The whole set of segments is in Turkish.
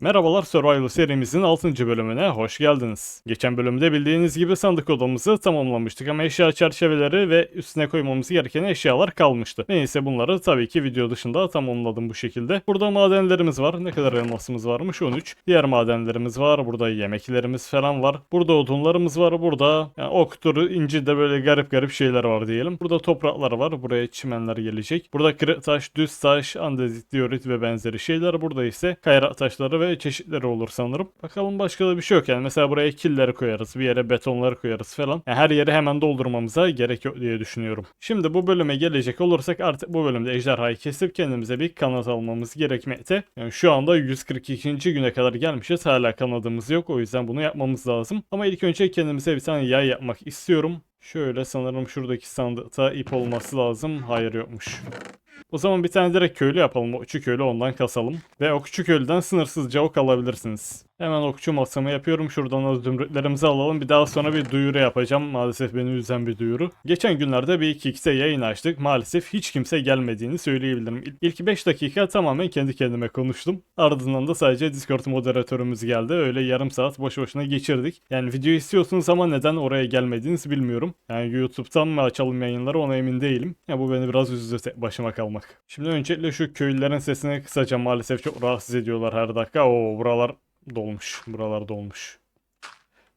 Merhabalar Survival serimizin 6. bölümüne hoş geldiniz. Geçen bölümde bildiğiniz gibi sandık odamızı tamamlamıştık ama eşya çerçeveleri ve üstüne koymamız gereken eşyalar kalmıştı. Neyse bunları tabii ki video dışında tamamladım bu şekilde. Burada madenlerimiz var. Ne kadar elmasımız varmış? 13. Diğer madenlerimiz var. Burada yemeklerimiz falan var. Burada odunlarımız var. Burada yani oktur, inci de böyle garip garip şeyler var diyelim. Burada topraklar var. Buraya çimenler gelecek. Burada kırık taş, düz taş, andezit, diorit ve benzeri şeyler. Burada ise kayrak taşları ve çeşitleri olur sanırım. Bakalım başka da bir şey yok yani. Mesela buraya killeri koyarız. Bir yere betonları koyarız falan. Yani her yeri hemen doldurmamıza gerek yok diye düşünüyorum. Şimdi bu bölüme gelecek olursak artık bu bölümde ejderhayı kesip kendimize bir kanat almamız gerekmekte. Yani şu anda 142. güne kadar gelmişiz. Hala kanadımız yok. O yüzden bunu yapmamız lazım. Ama ilk önce kendimize bir tane yay yapmak istiyorum. Şöyle sanırım şuradaki sandıkta ip olması lazım. Hayır yokmuş. O zaman bir tane direkt köylü yapalım. Okçu köylü ondan kasalım. Ve okçu köylüden sınırsızca ok alabilirsiniz. Hemen okçu masamı yapıyorum. Şuradan o zümrütlerimizi alalım. Bir daha sonra bir duyuru yapacağım. Maalesef beni üzen bir duyuru. Geçen günlerde bir 2x'e yayın açtık. Maalesef hiç kimse gelmediğini söyleyebilirim. İl- İlk 5 dakika tamamen kendi kendime konuştum. Ardından da sadece Discord moderatörümüz geldi. Öyle yarım saat boş boşuna geçirdik. Yani video istiyorsunuz ama neden oraya gelmediğinizi bilmiyorum. Yani YouTube'dan mı açalım yayınları ona emin değilim. Ya bu beni biraz üzdü başıma kalmak. Şimdi öncelikle şu köylülerin sesini kısaca maalesef çok rahatsız ediyorlar her dakika. Oo buralar dolmuş. Buralar dolmuş.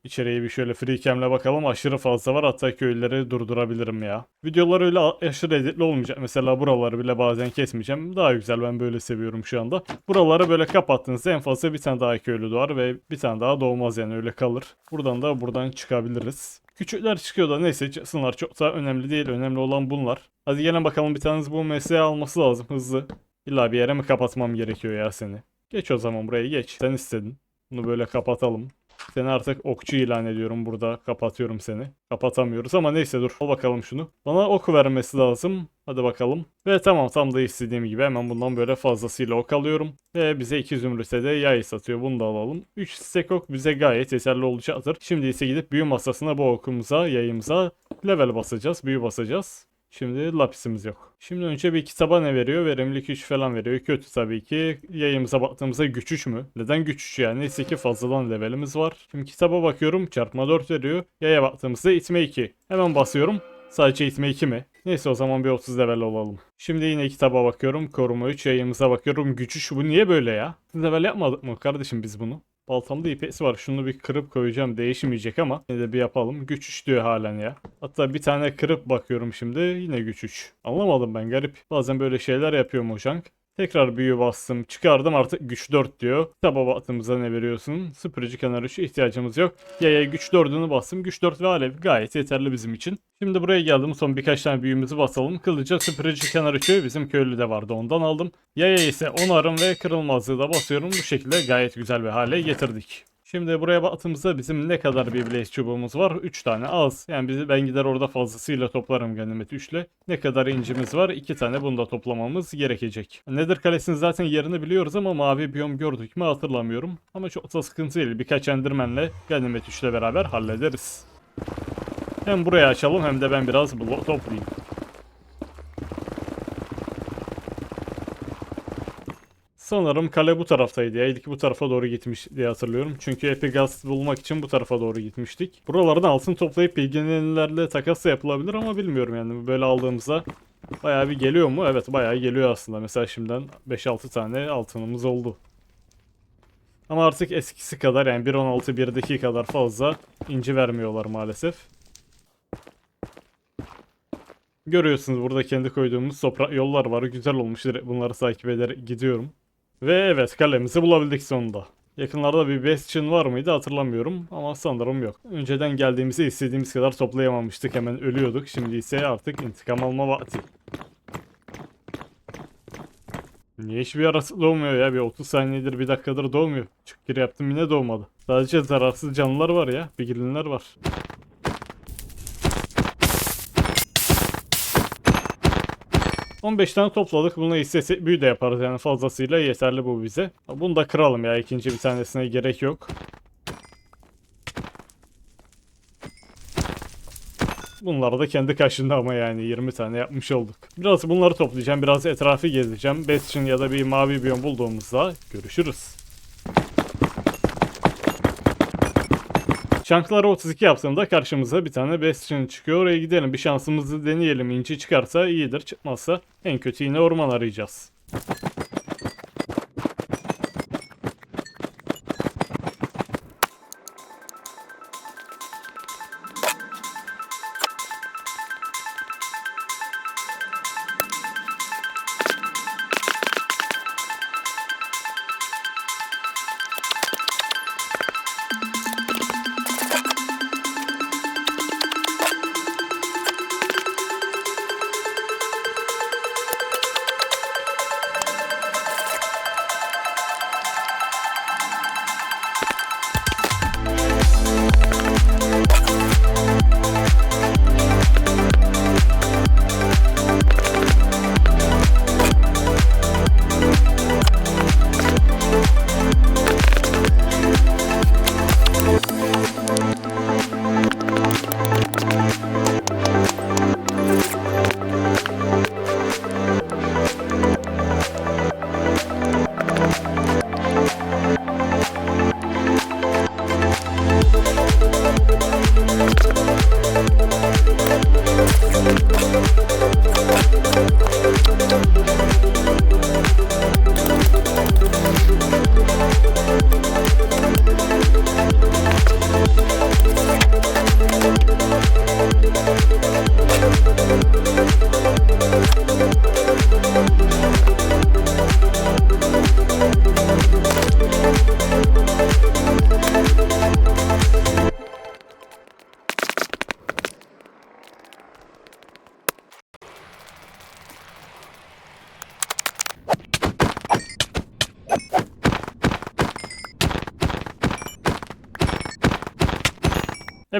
İçeriye bir şöyle freecam'le bakalım. Aşırı fazla var. Hatta köylüleri durdurabilirim ya. Videolar öyle aşırı editli olmayacak. Mesela buraları bile bazen kesmeyeceğim. Daha güzel. Ben böyle seviyorum şu anda. Buraları böyle kapattığınızda en fazla bir tane daha köylü doğar ve bir tane daha doğmaz yani öyle kalır. Buradan da buradan çıkabiliriz. Küçükler çıkıyor da neyse çıksınlar çok da önemli değil. Önemli olan bunlar. Hadi gelin bakalım bir taneniz bu mesleği alması lazım hızlı. İlla bir yere mi kapatmam gerekiyor ya seni? Geç o zaman buraya geç. Sen istedin. Bunu böyle kapatalım. Seni artık okçu ilan ediyorum burada. Kapatıyorum seni. Kapatamıyoruz ama neyse dur. Al bakalım şunu. Bana ok vermesi lazım. Hadi bakalım. Ve tamam tam da istediğim gibi hemen bundan böyle fazlasıyla ok alıyorum. Ve bize 2 zümrüte de yay satıyor. Bunu da alalım. 3 stek ok bize gayet yeterli olacaktır. Şimdi ise gidip büyü masasına bu okumuza, yayımıza level basacağız. Büyü basacağız. Şimdi lapisimiz yok. Şimdi önce bir kitaba ne veriyor? Verimlilik 3 falan veriyor. Kötü tabii ki. Yayımıza baktığımızda güç 3 mü? Neden güç 3 yani? Neyse ki fazladan levelimiz var. Şimdi kitaba bakıyorum. Çarpma 4 veriyor. Yaya baktığımızda itme 2. Hemen basıyorum. Sadece itme 2 mi? Neyse o zaman bir 30 level olalım. Şimdi yine kitaba bakıyorum. Koruma 3 yayımıza bakıyorum. Güç 3 bu niye böyle ya? Level yapmadık mı kardeşim biz bunu? Baltamda ipesi var. Şunu bir kırıp koyacağım. Değişmeyecek ama yine de bir yapalım. Güç 3 diyor halen ya. Hatta bir tane kırıp bakıyorum şimdi. Yine güç 3. Anlamadım ben garip. Bazen böyle şeyler yapıyor Mojang. Tekrar büyü bastım. Çıkardım artık güç 4 diyor. Kitaba baktığımızda ne veriyorsun? Süpürücü kenar 3 ihtiyacımız yok. Yaya güç 4'ünü bastım. Güç 4 ve alev gayet yeterli bizim için. Şimdi buraya geldim. Son birkaç tane büyümüzü basalım. Kılıca süpürücü kenar 3'ü bizim köylü de vardı. Ondan aldım. Yaya ise onarım ve kırılmazlığı da basıyorum. Bu şekilde gayet güzel bir hale getirdik. Şimdi buraya baktığımızda bizim ne kadar bir blaze çubuğumuz var? 3 tane az. Yani biz, ben gider orada fazlasıyla toplarım ganimet 3 ile. Ne kadar incimiz var? 2 tane bunu da toplamamız gerekecek. Nether Kalesi'nin zaten yerini biliyoruz ama mavi biyom gördük mü hatırlamıyorum. Ama çok da sıkıntı değil. Birkaç endermenle ganimet 3 ile beraber hallederiz. Hem buraya açalım hem de ben biraz blok toplayayım. Sanırım kale bu taraftaydı ya. Bu tarafa doğru gitmiş diye hatırlıyorum. Çünkü Epigast bulmak için bu tarafa doğru gitmiştik. Buralardan altın toplayıp bilginlerle takas yapılabilir ama bilmiyorum yani. Böyle aldığımızda bayağı bir geliyor mu? Evet bayağı geliyor aslında. Mesela şimdiden 5-6 tane altınımız oldu. Ama artık eskisi kadar yani 1.16 1'deki kadar fazla inci vermiyorlar maalesef. Görüyorsunuz burada kendi koyduğumuz toprak yollar var. Güzel olmuş. Bunları takip eder gidiyorum. Ve evet kalemizi bulabildik sonunda. Yakınlarda bir bastion var mıydı hatırlamıyorum ama sanırım yok. Önceden geldiğimizde istediğimiz kadar toplayamamıştık hemen ölüyorduk. Şimdi ise artık intikam alma vakti. Niye hiçbir yarası doğmuyor ya? Bir 30 saniyedir bir dakikadır doğmuyor. Çık gir yaptım yine doğmadı. Sadece zararsız canlılar var ya. Biglinler var. ...15 tane topladık. Bunu istesek büyü de yaparız yani fazlasıyla yeterli bu bize. Bunu da kıralım ya ikinci bir tanesine gerek yok. Bunlar da kendi kaşında ama yani 20 tane yapmış olduk. Biraz bunları toplayacağım. Biraz etrafı gezeceğim. Bastion ya da bir mavi biyom bulduğumuzda görüşürüz. Chunk'ları 32 yaptığımda karşımıza bir tane Bastion çıkıyor. Oraya gidelim bir şansımızı deneyelim. İnci çıkarsa iyidir çıkmazsa en kötü yine orman arayacağız.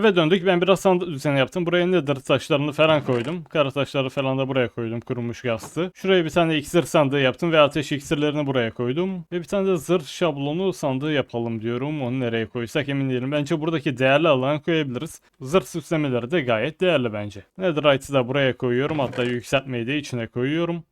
Eve döndük. Ben biraz sandık düzeni yaptım. Buraya nedir taşlarını falan koydum. Kara taşları falan da buraya koydum. Kurumuş gazlı. Şuraya bir tane iksir sandığı yaptım ve ateş iksirlerini buraya koydum. Ve bir tane de zırh şablonu sandığı yapalım diyorum. Onu nereye koysak emin değilim. Bence buradaki değerli alan koyabiliriz. Zırh süslemeleri de gayet değerli bence. Netherite'ı da buraya koyuyorum. Hatta yükseltmeyi de içine koyuyorum.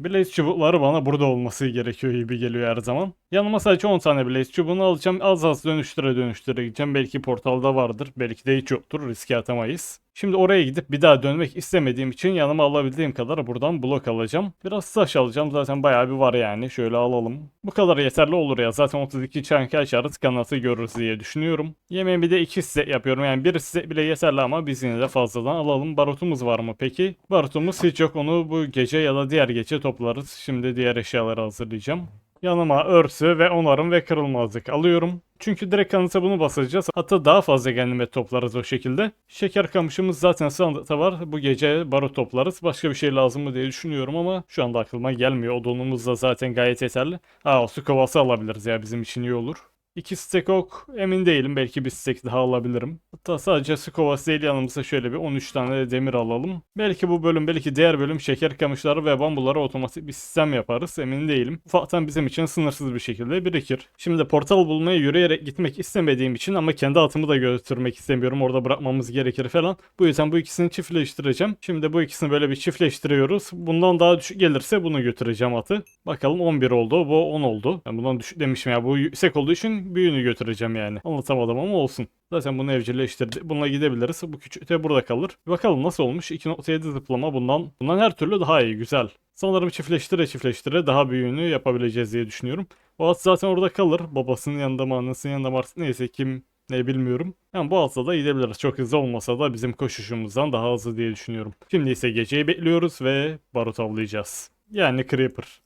Blaze çubukları bana burada olması gerekiyor gibi geliyor her zaman. Yanıma sadece 10 tane Blaze çubuğunu alacağım. Az az dönüştüre dönüştüre gideceğim. Belki portalda vardır. Belki de hiç yoktur. Riske atamayız. Şimdi oraya gidip bir daha dönmek istemediğim için yanıma alabildiğim kadar buradan blok alacağım. Biraz taş alacağım. Zaten bayağı bir var yani. Şöyle alalım. Bu kadar yeterli olur ya. Zaten 32 çankı açarız. Kanatı görürüz diye düşünüyorum. Yemeğimi de 2 set yapıyorum. Yani bir set bile yeterli ama biz yine de fazladan alalım. Barutumuz var mı peki? Barutumuz hiç yok. Onu bu gece ya da diğer gece toplarız. Şimdi diğer eşyaları hazırlayacağım. Yanıma örsü ve onarım ve kırılmazlık alıyorum. Çünkü direkt kanıta bunu basacağız. Hatta daha fazla ganimet toplarız o şekilde. Şeker kamışımız zaten sandıkta var. Bu gece barut toplarız. Başka bir şey lazım mı diye düşünüyorum ama şu anda aklıma gelmiyor. Odunumuz da zaten gayet yeterli. Ha su kovası alabiliriz ya bizim için iyi olur. İki stek ok emin değilim. Belki bir stek daha alabilirim. Hatta sadece su kovası değil yanımıza şöyle bir 13 tane demir alalım. Belki bu bölüm belki diğer bölüm şeker kamışları ve bambulara otomatik bir sistem yaparız. Emin değilim. Ufaktan bizim için sınırsız bir şekilde birikir. Şimdi portal bulmaya yürüyerek gitmek istemediğim için ama kendi atımı da götürmek istemiyorum. Orada bırakmamız gerekir falan. Bu yüzden bu ikisini çiftleştireceğim. Şimdi bu ikisini böyle bir çiftleştiriyoruz. Bundan daha düşük gelirse bunu götüreceğim atı. Bakalım 11 oldu. Bu 10 oldu. Ben bundan düşük demişim ya. Bu yüksek olduğu için büyüğünü götüreceğim yani. Anlatamadım ama olsun. Zaten bunu evcilleştirdi. Bununla gidebiliriz. Bu küçük de burada kalır. Bir bakalım nasıl olmuş. 2.7 zıplama bundan. Bundan her türlü daha iyi. Güzel. Sanırım çiftleştire çiftleştire daha büyüğünü yapabileceğiz diye düşünüyorum. O at zaten orada kalır. Babasının yanında mı annesinin yanında mı artık neyse kim ne bilmiyorum. Yani bu atla da gidebiliriz. Çok hızlı olmasa da bizim koşuşumuzdan daha hızlı diye düşünüyorum. Şimdi ise geceyi bekliyoruz ve barut avlayacağız. Yani Creeper.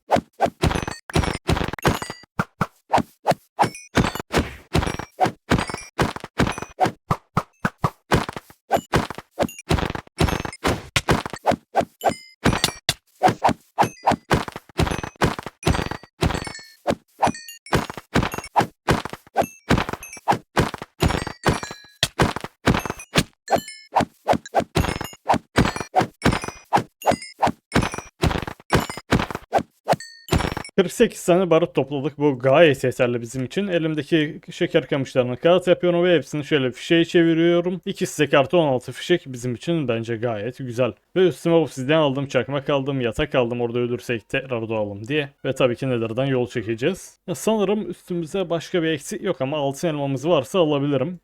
Hı. 48 tane barut topladık. Bu gayet yeterli bizim için. Elimdeki şeker kamışlarını kağıt yapıyorum ve hepsini şöyle fişeğe çeviriyorum. İkisi de kartı 16 fişek bizim için bence gayet güzel. Ve üstüme obsidyen aldım, çakmak aldım, yatak aldım orada ölürsek tekrar doğalım diye. Ve tabii ki Nether'dan yol çekeceğiz. Ya sanırım üstümüze başka bir eksik yok ama altın elmamız varsa alabilirim.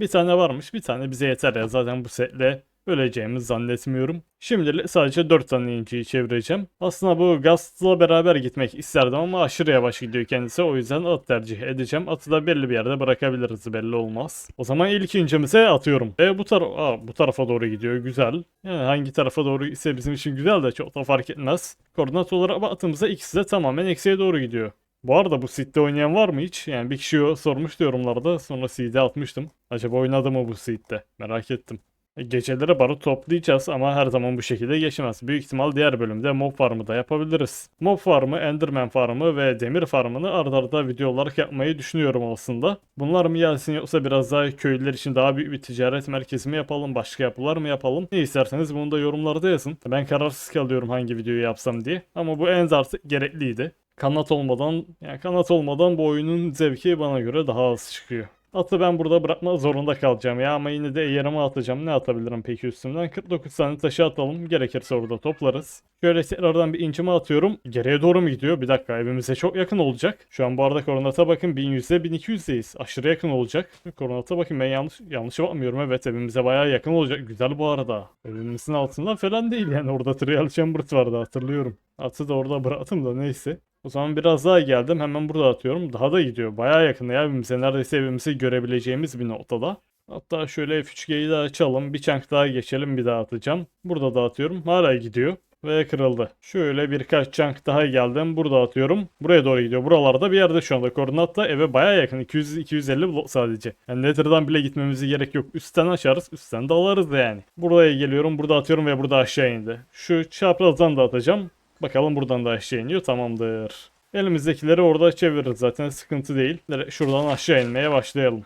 Bir tane varmış bir tane bize yeter ya zaten bu setle öleceğimizi zannetmiyorum. Şimdilik sadece 4 tane inciyi çevireceğim. Aslında bu Gast'la beraber gitmek isterdim ama aşırı yavaş gidiyor kendisi. O yüzden at tercih edeceğim. Atı da belli bir yerde bırakabiliriz belli olmaz. O zaman ilk incimize atıyorum. Ve bu, tara Aa, bu tarafa doğru gidiyor güzel. Yani hangi tarafa doğru ise bizim için güzel de çok da fark etmez. Koordinat olarak baktığımızda ikisi de tamamen eksiye doğru gidiyor. Bu arada bu seed'de oynayan var mı hiç? Yani bir kişi sormuştu yorumlarda. Sonra seed'e atmıştım. Acaba oynadı mı bu seed'de? Merak ettim. Geceleri barut toplayacağız ama her zaman bu şekilde geçmez. Büyük ihtimal diğer bölümde mob farmı da yapabiliriz. Mob farmı, enderman farmı ve demir farmını arda arda video olarak yapmayı düşünüyorum aslında. Bunlar mı gelsin yoksa biraz daha köylüler için daha büyük bir ticaret merkezi mi yapalım, başka yapılar mı yapalım? Ne isterseniz bunu da yorumlarda yazın. Ben kararsız kalıyorum hangi videoyu yapsam diye. Ama bu en artık gerekliydi. Kanat olmadan, yani kanat olmadan bu oyunun zevki bana göre daha az çıkıyor. Atı ben burada bırakma zorunda kalacağım ya ama yine de yerime atacağım. Ne atabilirim peki üstümden? 49 tane taşı atalım. Gerekirse orada toplarız. Şöyle tekrardan bir incime atıyorum. Geriye doğru mu gidiyor? Bir dakika evimize çok yakın olacak. Şu an bu arada koordinata bakın 1100'de 1200'deyiz. Aşırı yakın olacak. Koordinata bakın ben yanlış yanlış bakmıyorum. Evet evimize bayağı yakın olacak. Güzel bu arada. Evimizin altından falan değil yani. Orada Trial Chambers vardı hatırlıyorum. Atı da orada bıraktım da neyse. O zaman biraz daha geldim. Hemen burada atıyorum. Daha da gidiyor. Bayağı yakın ya evimize. Neredeyse evimizi görebileceğimiz bir noktada. Hatta şöyle F3G'yi de açalım. Bir çank daha geçelim. Bir daha atacağım. Burada da atıyorum. Hala gidiyor. Ve kırıldı. Şöyle birkaç çank daha geldim. Burada atıyorum. Buraya doğru gidiyor. Buralarda bir yerde şu anda. Koordinat da eve baya yakın. 200-250 blok sadece. Yani Nether'dan bile gitmemize gerek yok. Üstten açarız. Üstten de alırız da yani. Buraya geliyorum. Burada atıyorum ve burada aşağı indi. Şu çaprazdan da atacağım. Bakalım buradan da aşağı iniyor. Tamamdır. Elimizdekileri orada çeviririz zaten sıkıntı değil. Şuradan aşağı inmeye başlayalım.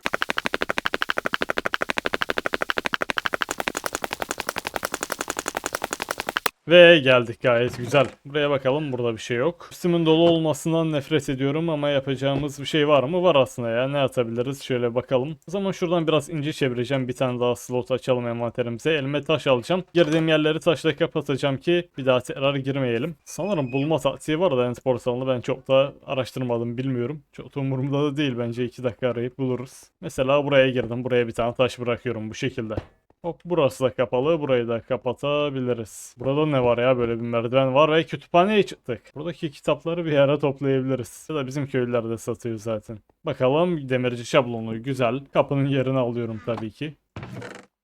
Ve geldik gayet güzel. Buraya bakalım burada bir şey yok. Üstümün dolu olmasından nefret ediyorum ama yapacağımız bir şey var mı? Var aslında ya. Ne atabiliriz? Şöyle bakalım. O zaman şuradan biraz ince çevireceğim. Bir tane daha slot açalım envanterimize. Elime taş alacağım. Girdiğim yerleri taşla kapatacağım ki bir daha tekrar girmeyelim. Sanırım bulma taktiği var da end portalını ben çok da araştırmadım bilmiyorum. Çok da umurumda da değil bence 2 dakika arayıp buluruz. Mesela buraya girdim. Buraya bir tane taş bırakıyorum bu şekilde. Hop burası da kapalı. Burayı da kapatabiliriz. Burada ne var ya böyle bir merdiven var ve kütüphaneye çıktık. Buradaki kitapları bir yere toplayabiliriz. Ya da bizim köylüler de satıyor zaten. Bakalım demirci şablonu güzel. Kapının yerini alıyorum tabii ki.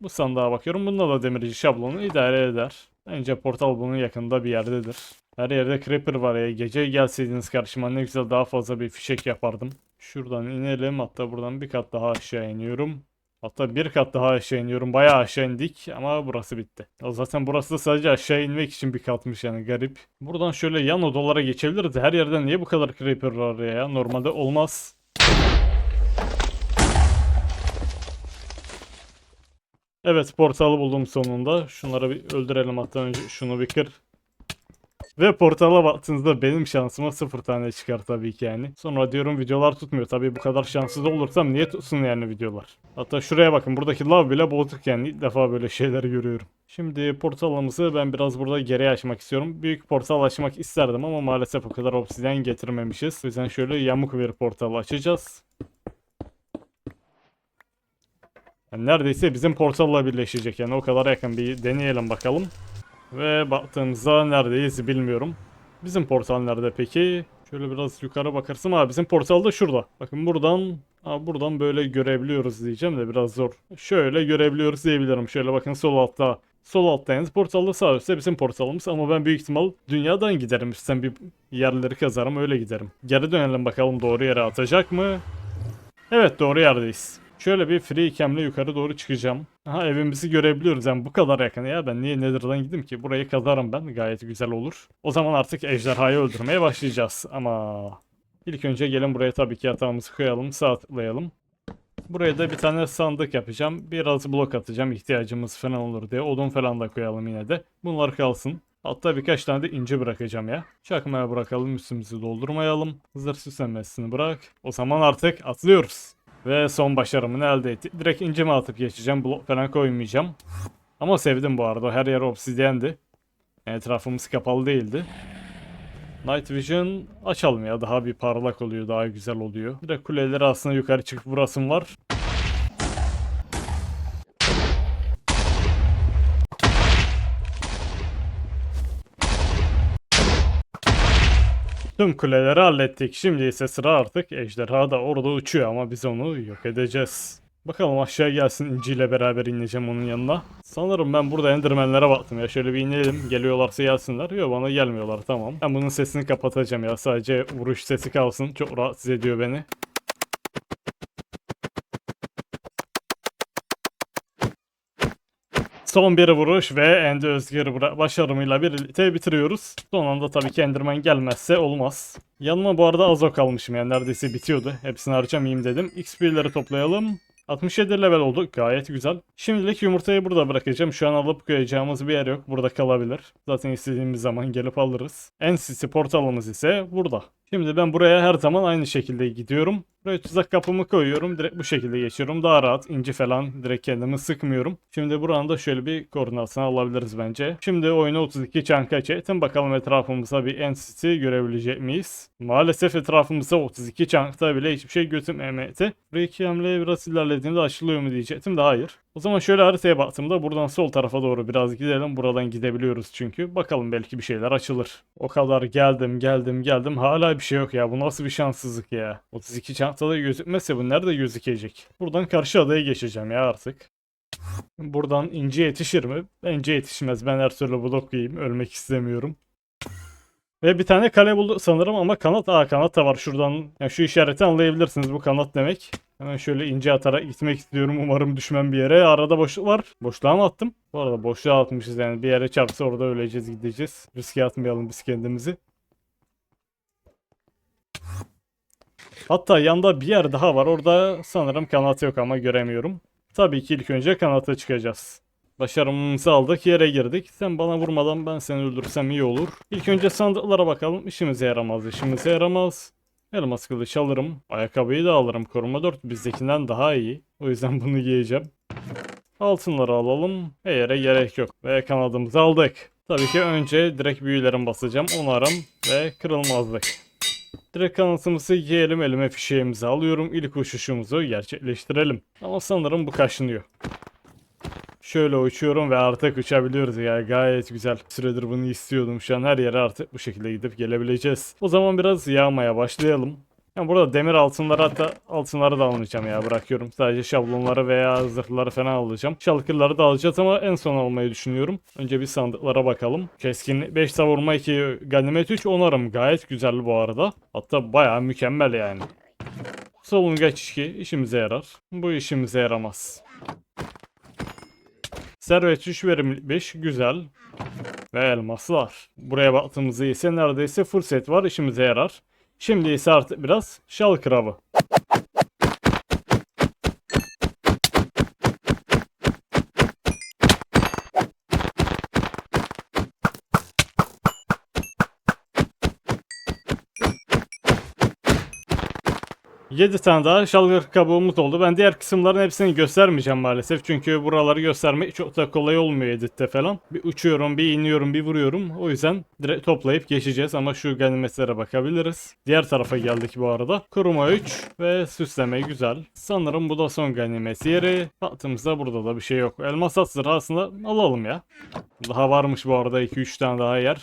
Bu sandığa bakıyorum. Bunda da demirci şablonu idare eder. Bence portal bunun yakında bir yerdedir. Her yerde creeper var ya. Gece gelseydiniz karşıma ne güzel daha fazla bir fişek yapardım. Şuradan inelim. Hatta buradan bir kat daha aşağı iniyorum. Hatta bir kat daha aşağı iniyorum. Bayağı aşağı indik ama burası bitti. Zaten burası da sadece aşağı inmek için bir katmış yani garip. Buradan şöyle yan odalara geçebiliriz. Her yerden niye bu kadar creeper var ya? Normalde olmaz. Evet portalı buldum sonunda. Şunları bir öldürelim hatta önce şunu bir kır. Ve portala baktığınızda benim şansıma sıfır tane çıkar tabii ki yani. Sonra diyorum videolar tutmuyor. Tabii bu kadar şanssız olursam niye tutsun yani videolar. Hatta şuraya bakın buradaki lav bile bozuk yani. İlk defa böyle şeyler görüyorum. Şimdi portalımızı ben biraz burada geriye açmak istiyorum. Büyük portal açmak isterdim ama maalesef o kadar obsidyen getirmemişiz. O yüzden şöyle yamuk bir portal açacağız. Yani neredeyse bizim portalla birleşecek yani o kadar yakın bir deneyelim bakalım. Ve baktığımızda neredeyiz bilmiyorum. Bizim portal nerede peki? Şöyle biraz yukarı bakarsam ha bizim portal da şurada. Bakın buradan ha, buradan böyle görebiliyoruz diyeceğim de biraz zor. Şöyle görebiliyoruz diyebilirim. Şöyle bakın sol altta. Sol altta yalnız portalda sağ üstte bizim portalımız ama ben büyük ihtimal dünyadan giderim. Üstten bir yerleri kazarım öyle giderim. Geri dönelim bakalım doğru yere atacak mı? Evet doğru yerdeyiz. Şöyle bir free cam'le yukarı doğru çıkacağım. Aha evimizi görebiliyoruz yani bu kadar yakın ya ben niye Nether'dan gideyim ki burayı kazarım ben gayet güzel olur. O zaman artık ejderhayı öldürmeye başlayacağız ama ilk önce gelin buraya tabii ki yatağımızı koyalım sağ tıklayalım. Buraya da bir tane sandık yapacağım. Biraz blok atacağım ihtiyacımız falan olur diye. Odun falan da koyalım yine de. Bunlar kalsın. Hatta birkaç tane de ince bırakacağım ya. Çakmaya bırakalım üstümüzü doldurmayalım. Zırh süslenmesini bırak. O zaman artık atlıyoruz. Ve son başarımını elde ettik. Direkt incime atıp geçeceğim. Blok falan koymayacağım. Ama sevdim bu arada. Her yer obsidyendi. Etrafımız kapalı değildi. Night Vision açalım ya. Daha bir parlak oluyor. Daha güzel oluyor. Direkt kuleleri aslında yukarı çıkıp vurasım var. Tüm kuleleri hallettik. Şimdi ise sıra artık ejderha da orada uçuyor ama biz onu yok edeceğiz. Bakalım aşağı gelsin İnci ile beraber ineceğim onun yanına. Sanırım ben burada endermenlere baktım ya. Şöyle bir inelim. Geliyorlarsa gelsinler. Yok bana gelmiyorlar tamam. Ben bunun sesini kapatacağım ya. Sadece vuruş sesi kalsın. Çok rahatsız ediyor beni. Son bir vuruş ve Ende Özgür başarımıyla birlikte bitiriyoruz. Son anda tabii ki Enderman gelmezse olmaz. Yanıma bu arada Azo kalmışım yani neredeyse bitiyordu. Hepsini harcamayayım dedim. XP'leri toplayalım. 67 level olduk gayet güzel. Şimdilik yumurtayı burada bırakacağım. Şu an alıp koyacağımız bir yer yok. Burada kalabilir. Zaten istediğimiz zaman gelip alırız. NCC portalımız ise burada. Şimdi ben buraya her zaman aynı şekilde gidiyorum. Buraya tuzak kapımı koyuyorum. Direkt bu şekilde geçiyorum. Daha rahat. inci falan direkt kendimi sıkmıyorum. Şimdi buranın da şöyle bir koordinatını alabiliriz bence. Şimdi oyunu 32 çanka çektim. Bakalım etrafımıza bir NCT görebilecek miyiz? Maalesef etrafımıza 32 çankta bile hiçbir şey gözükmemekte. Buraya iki hamleye biraz ilerlediğimde açılıyor mu diyecektim de hayır. O zaman şöyle haritaya baktığımda buradan sol tarafa doğru biraz gidelim. Buradan gidebiliyoruz çünkü. Bakalım belki bir şeyler açılır. O kadar geldim geldim geldim. Hala bir şey yok ya. Bu nasıl bir şanssızlık ya. 32 çantada gözükmezse bu nerede gözükecek? Buradan karşı adaya geçeceğim ya artık. Buradan ince yetişir mi? Bence yetişmez. Ben her türlü blok yiyeyim. Ölmek istemiyorum. Ve bir tane kale buldu sanırım ama kanat. Aa kanat da var şuradan. Yani şu işareti anlayabilirsiniz bu kanat demek. Hemen şöyle ince atarak gitmek istiyorum. Umarım düşmem bir yere. Arada boşluk var. Boşluğa mı attım? Bu arada boşluğa atmışız yani. Bir yere çarpsa orada öleceğiz gideceğiz. Riske atmayalım biz kendimizi. Hatta yanda bir yer daha var. Orada sanırım kanat yok ama göremiyorum. Tabii ki ilk önce kanata çıkacağız. Başarımımızı aldık yere girdik. Sen bana vurmadan ben seni öldürsem iyi olur. İlk önce sandıklara bakalım. İşimize yaramaz, işimize yaramaz. Elmas kılıç alırım. Ayakkabıyı da alırım. Koruma 4 bizdekinden daha iyi. O yüzden bunu giyeceğim. Altınları alalım. Eğere gerek yok. Ve kanadımızı aldık. Tabii ki önce direkt büyülerin basacağım. Onarım ve kırılmazlık. Direkt kanatımızı giyelim. Elime fişeğimizi alıyorum. İlk uçuşumuzu gerçekleştirelim. Ama sanırım bu kaşınıyor. Şöyle uçuyorum ve artık uçabiliyoruz ya gayet güzel. Süredir bunu istiyordum. Şu an her yere artık bu şekilde gidip gelebileceğiz. O zaman biraz yağmaya başlayalım. Yani burada demir altınları hatta altınları da almayacağım ya bırakıyorum. Sadece şablonları veya zırhları falan alacağım. Şalkırları da alacağız ama en son almayı düşünüyorum. Önce bir sandıklara bakalım. Keskin 5 savurma 2 ganimet 3 onarım. Gayet güzel bu arada. Hatta bayağı mükemmel yani. Solungaç 2 işimize yarar. Bu işimize yaramaz. Servet 3 verim 5 güzel. Ve elmaslar. Buraya baktığımızda ise neredeyse full set var işimize yarar. Şimdi ise artık biraz şal kravı. 7 tane daha şalgır kabuğumuz oldu. Ben diğer kısımların hepsini göstermeyeceğim maalesef. Çünkü buraları göstermek çok da kolay olmuyor editte falan. Bir uçuyorum, bir iniyorum, bir vuruyorum. O yüzden direkt toplayıp geçeceğiz ama şu ganimetlere bakabiliriz. Diğer tarafa geldik bu arada. Kuruma 3 ve süsleme güzel. Sanırım bu da son ganimet yeri. Baktığımızda burada da bir şey yok. Elmas atsırı aslında alalım ya. Daha varmış bu arada 2-3 tane daha yer.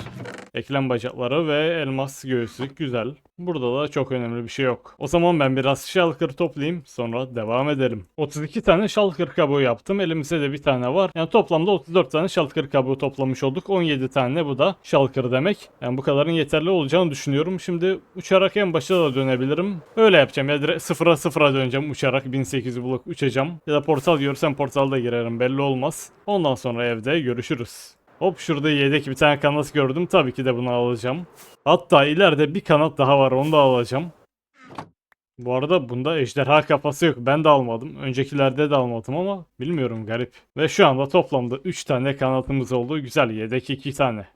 Eklem bacakları ve elmas göğüslük güzel. Burada da çok önemli bir şey yok. O zaman ben bir biraz şalkır toplayayım sonra devam edelim. 32 tane şalkır kabuğu yaptım. Elimizde de bir tane var. Yani toplamda 34 tane şalkır kabuğu toplamış olduk. 17 tane bu da şalkır demek. Yani bu kadarın yeterli olacağını düşünüyorum. Şimdi uçarak en başa da dönebilirim. Öyle yapacağım ya direkt sıfıra sıfıra döneceğim uçarak 1800 blok uçacağım. Ya da portal görsem portalda girerim belli olmaz. Ondan sonra evde görüşürüz. Hop şurada yedek bir tane kanat gördüm. Tabii ki de bunu alacağım. Hatta ileride bir kanat daha var onu da alacağım. Bu arada bunda ejderha kafası yok. Ben de almadım. Öncekilerde de almadım ama bilmiyorum garip. Ve şu anda toplamda 3 tane kanatımız oldu. Güzel yedek 2 tane.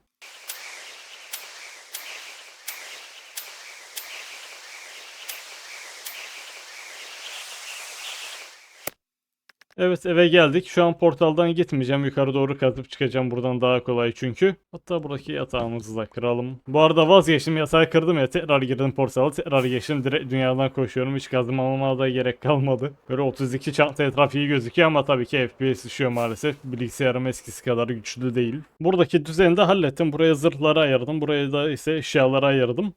Evet eve geldik. Şu an portaldan gitmeyeceğim. Yukarı doğru kazıp çıkacağım. Buradan daha kolay çünkü. Hatta buradaki yatağımızı da kıralım. Bu arada vazgeçtim. Yatağı kırdım ya. Tekrar girdim portala. Tekrar geçtim. Direkt dünyadan koşuyorum. Hiç kazımamama da gerek kalmadı. Böyle 32 çanta etraf iyi gözüküyor ama tabii ki FPS düşüyor maalesef. Bilgisayarım eskisi kadar güçlü değil. Buradaki düzeni de hallettim. Buraya zırhları ayırdım. Buraya da ise eşyaları ayırdım.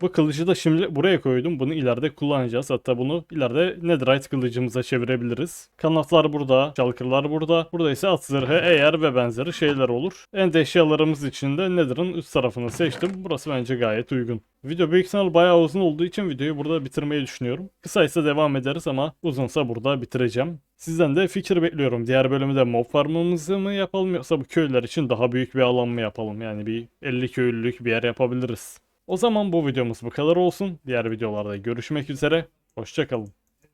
Bu kılıcı da şimdi buraya koydum. Bunu ileride kullanacağız. Hatta bunu ileride netherite kılıcımıza çevirebiliriz. Kanatlar burada, çalkırlar burada. Burada ise at zırhı, eğer ve benzeri şeyler olur. End eşyalarımız için de nether'ın üst tarafını seçtim. Burası bence gayet uygun. Video büyük ihtimal bayağı uzun olduğu için videoyu burada bitirmeyi düşünüyorum. Kısaysa devam ederiz ama uzunsa burada bitireceğim. Sizden de fikir bekliyorum. Diğer bölümde mob farmımızı mı yapalım yoksa bu köyler için daha büyük bir alan mı yapalım? Yani bir 50 köylülük bir yer yapabiliriz. O zaman bu videomuz bu kadar olsun. Diğer videolarda görüşmek üzere. Hoşçakalın.